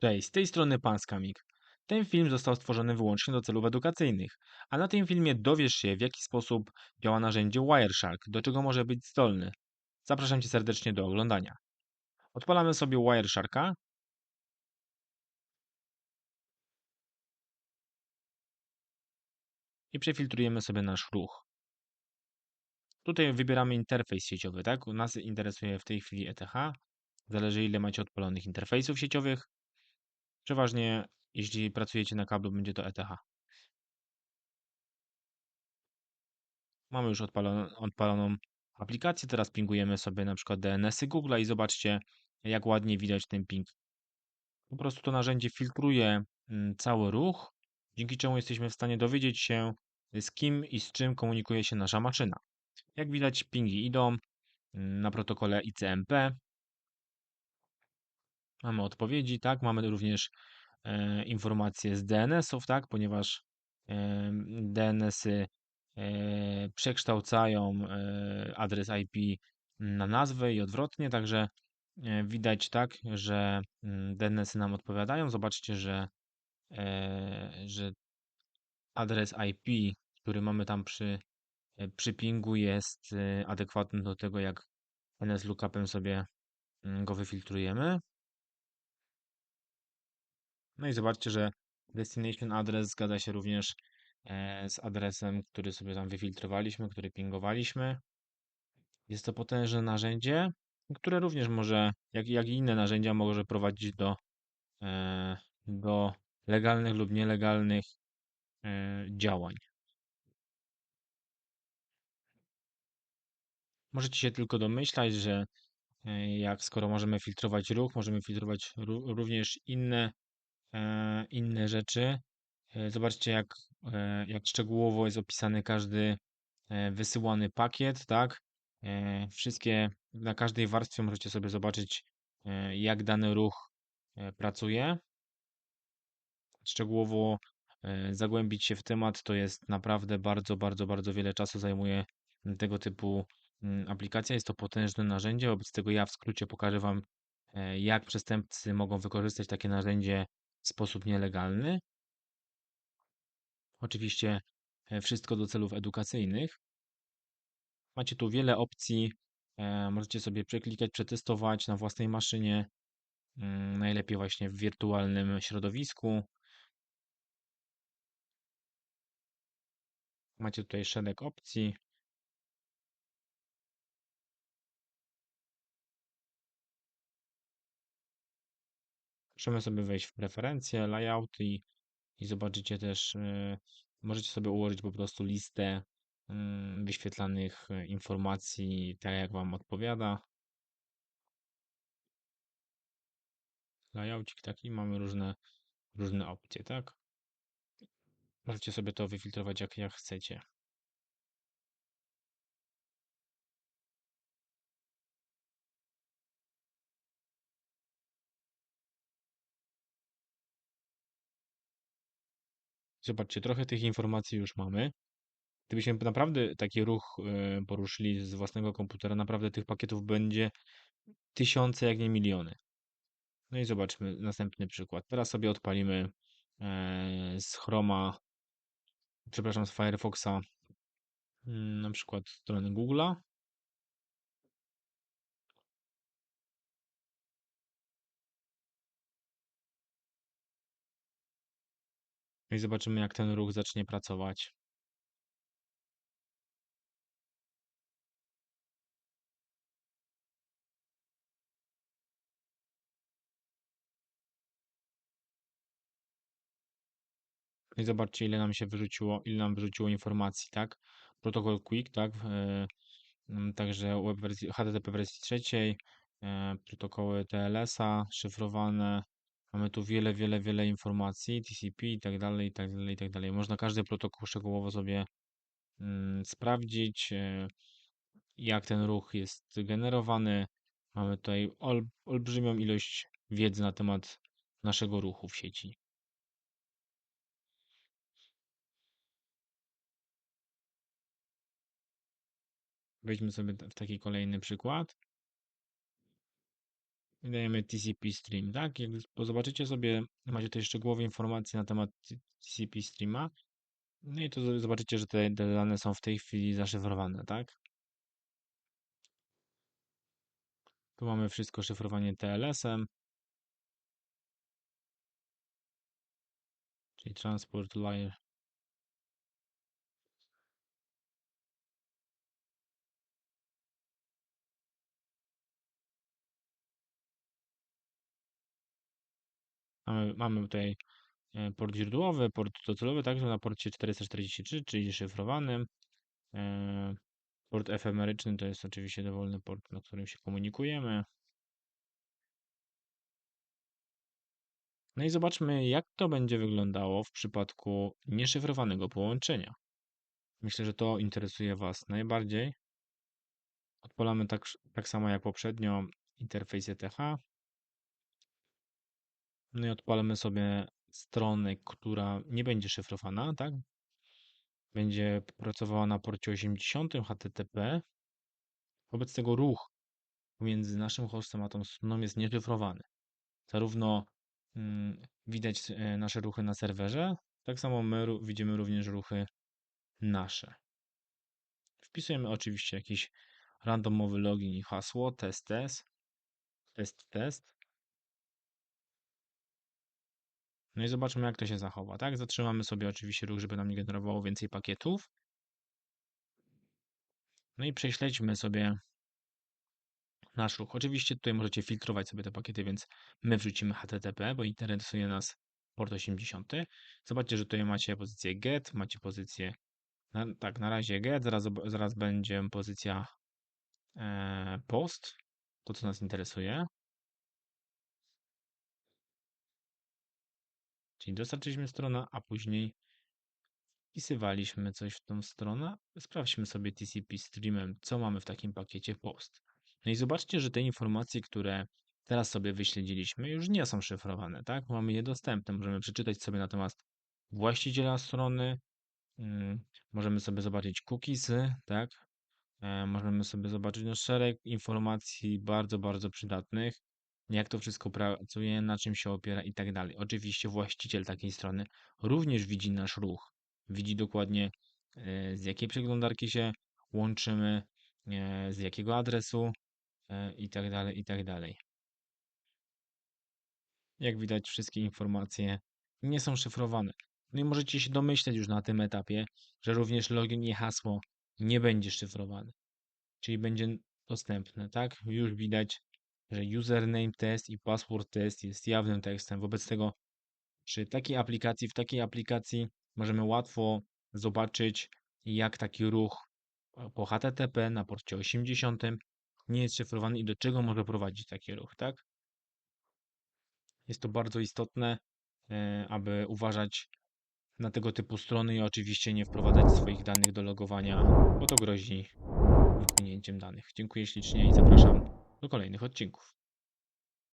Cześć, z tej strony Pan Skamik. Ten film został stworzony wyłącznie do celów edukacyjnych, a na tym filmie dowiesz się, w jaki sposób działa narzędzie Wireshark, do czego może być zdolny. Zapraszam Cię serdecznie do oglądania. Odpalamy sobie Wiresharka. I przefiltrujemy sobie nasz ruch. Tutaj wybieramy interfejs sieciowy, tak? Nas interesuje w tej chwili ETH. Zależy ile macie odpalonych interfejsów sieciowych. Przeważnie, jeśli pracujecie na kablu, będzie to ETH. Mamy już odpaloną, odpaloną aplikację. Teraz pingujemy sobie na przykład DNS-y Google i zobaczcie, jak ładnie widać ten ping. Po prostu to narzędzie filtruje mm, cały ruch, dzięki czemu jesteśmy w stanie dowiedzieć się, z kim i z czym komunikuje się nasza maszyna. Jak widać, pingi idą mm, na protokole ICMP. Mamy odpowiedzi, tak? Mamy również e, informacje z DNS-ów, tak? Ponieważ e, DNS-y e, przekształcają e, adres IP na nazwę i odwrotnie, także e, widać tak, że mm, DNS-y nam odpowiadają. Zobaczcie, że, e, że adres IP, który mamy tam przy, e, przy pingu jest e, adekwatny do tego, jak NS lookupem sobie mm, go wyfiltrujemy. No i zobaczcie, że destination address zgadza się również e, z adresem, który sobie tam wyfiltrowaliśmy, który pingowaliśmy. Jest to potężne narzędzie, które również może, jak, jak i inne narzędzia, może prowadzić do, e, do legalnych lub nielegalnych e, działań. Możecie się tylko domyślać, że jak skoro możemy filtrować ruch, możemy filtrować również inne inne rzeczy. E, zobaczcie, jak, e, jak szczegółowo jest opisany każdy wysyłany pakiet, tak? Wszystkie, na każdej warstwie możecie sobie zobaczyć, jak dany ruch pracuje. Szczegółowo zagłębić się w temat to jest naprawdę bardzo, bardzo, bardzo wiele czasu zajmuje tego typu aplikacja. Jest to potężne narzędzie, wobec tego ja w skrócie pokażę Wam, jak przestępcy mogą wykorzystać takie narzędzie sposób nielegalny. Oczywiście e, wszystko do celów edukacyjnych. Macie tu wiele opcji. E, możecie sobie przeklikać, przetestować na własnej maszynie. Mm, najlepiej właśnie w wirtualnym środowisku. Macie tutaj szereg opcji. Możemy sobie wejść w preferencje, layout i, i zobaczycie też, yy, możecie sobie ułożyć po prostu listę yy, wyświetlanych e, informacji, tak jak Wam odpowiada. Layoutik taki, mamy różne, różne opcje, tak? Możecie sobie to wyfiltrować jak, jak chcecie. Zobaczcie, trochę tych informacji już mamy. Gdybyśmy naprawdę taki ruch e, poruszyli z własnego komputera, naprawdę tych pakietów będzie tysiące, jak nie miliony. No i zobaczmy następny przykład. Teraz sobie odpalimy e, z Chroma, przepraszam, z Firefoxa mm, na przykład stronę Google'a. No i zobaczymy, jak ten ruch zacznie pracować. No I zobaczcie, ile nam się wyrzuciło, ile nam wyrzuciło informacji, tak? Protokół Quick, tak? E, także web wersji, HTTP wersji trzeciej, e, protokoły TLS-a szyfrowane, Mamy tu wiele, wiele, wiele informacji, TCP i tak dalej, i tak dalej, i tak dalej. Można każdy protokół szczegółowo sobie mm, sprawdzić, e, jak ten ruch jest generowany. Mamy tutaj ol, olbrzymią ilość wiedzy na temat naszego ruchu w sieci. Weźmy sobie w taki kolejny przykład. Dajemy TCP stream, tak? Jak zobaczycie sobie, macie tutaj szczegółowe informacje na temat TCP streama. No i to zobaczycie, że te, te dane są w tej chwili zaszyfrowane, tak? Tu mamy wszystko szyfrowanie TLS-em. Czyli Transport Layer. Mamy, mamy tutaj e, port źródłowy, port docelowy, także na porcie 443, czyli szyfrowanym. E, port efemeryczny to jest oczywiście dowolny port, na którym się komunikujemy. No i zobaczmy, jak to będzie wyglądało w przypadku nieszyfrowanego połączenia. Myślę, że to interesuje Was najbardziej. Odpalamy tak, tak samo jak poprzednio interfejs ETH. No i odpalamy sobie stronę, która nie będzie szyfrowana, tak? Będzie pracowała na porcie 80 HTTP. Wobec tego ruch pomiędzy naszym hostem a tą stroną jest nieszyfrowany. Zarówno mm, widać e, nasze ruchy na serwerze, tak samo my widzimy również ruchy nasze. Wpisujemy oczywiście jakiś randomowy login i hasło, test, test, test, test. No i zobaczmy, jak to się zachowa, tak? Zatrzymamy sobie oczywiście ruch, żeby nam nie generowało więcej pakietów. No i prześledźmy sobie nasz ruch. Oczywiście tutaj możecie filtrować sobie te pakiety, więc my wrzucimy HTTP, bo interesuje nas port 80. Zobaczcie, że tutaj macie pozycję get, macie pozycję na, tak, na razie get, zaraz, zaraz będzie pozycja e, post, to co nas interesuje. Czyli dostarczyliśmy stronę, a później wpisywaliśmy coś w tą stronę. Sprawdźmy sobie TCP streamem, co mamy w takim pakiecie post. No i zobaczcie, że te informacje, które teraz sobie wyśledziliśmy, już nie są szyfrowane, tak? Mamy je dostępne. Możemy przeczytać sobie na temat właściciela strony, mm, możemy sobie zobaczyć cookiesy, tak? E, możemy sobie zobaczyć no, szereg informacji bardzo, bardzo przydatnych, jak to wszystko pracuje, na czym się opiera i tak dalej. Oczywiście właściciel takiej strony również widzi nasz ruch, widzi dokładnie e, z jakiej przeglądarki się łączymy, e, z jakiego adresu i tak dalej, i tak dalej. Jak widać, wszystkie informacje nie są szyfrowane. No i możecie się domyśleć już na tym etapie, że również login i hasło nie będzie szyfrowane. Czyli będzie dostępne, tak? Już widać, że username test i password test jest jawnym tekstem. Wobec tego przy takiej aplikacji, w takiej aplikacji możemy łatwo zobaczyć, jak taki ruch po HTTP na porcie 80 nie jest szyfrowany i do czego może prowadzić taki ruch, tak? Jest to bardzo istotne, e, aby uważać na tego typu strony i oczywiście nie wprowadzać swoich danych do logowania, bo to grozi wypłynięciem danych. Dziękuję ślicznie i zapraszam do kolejnych odcinków.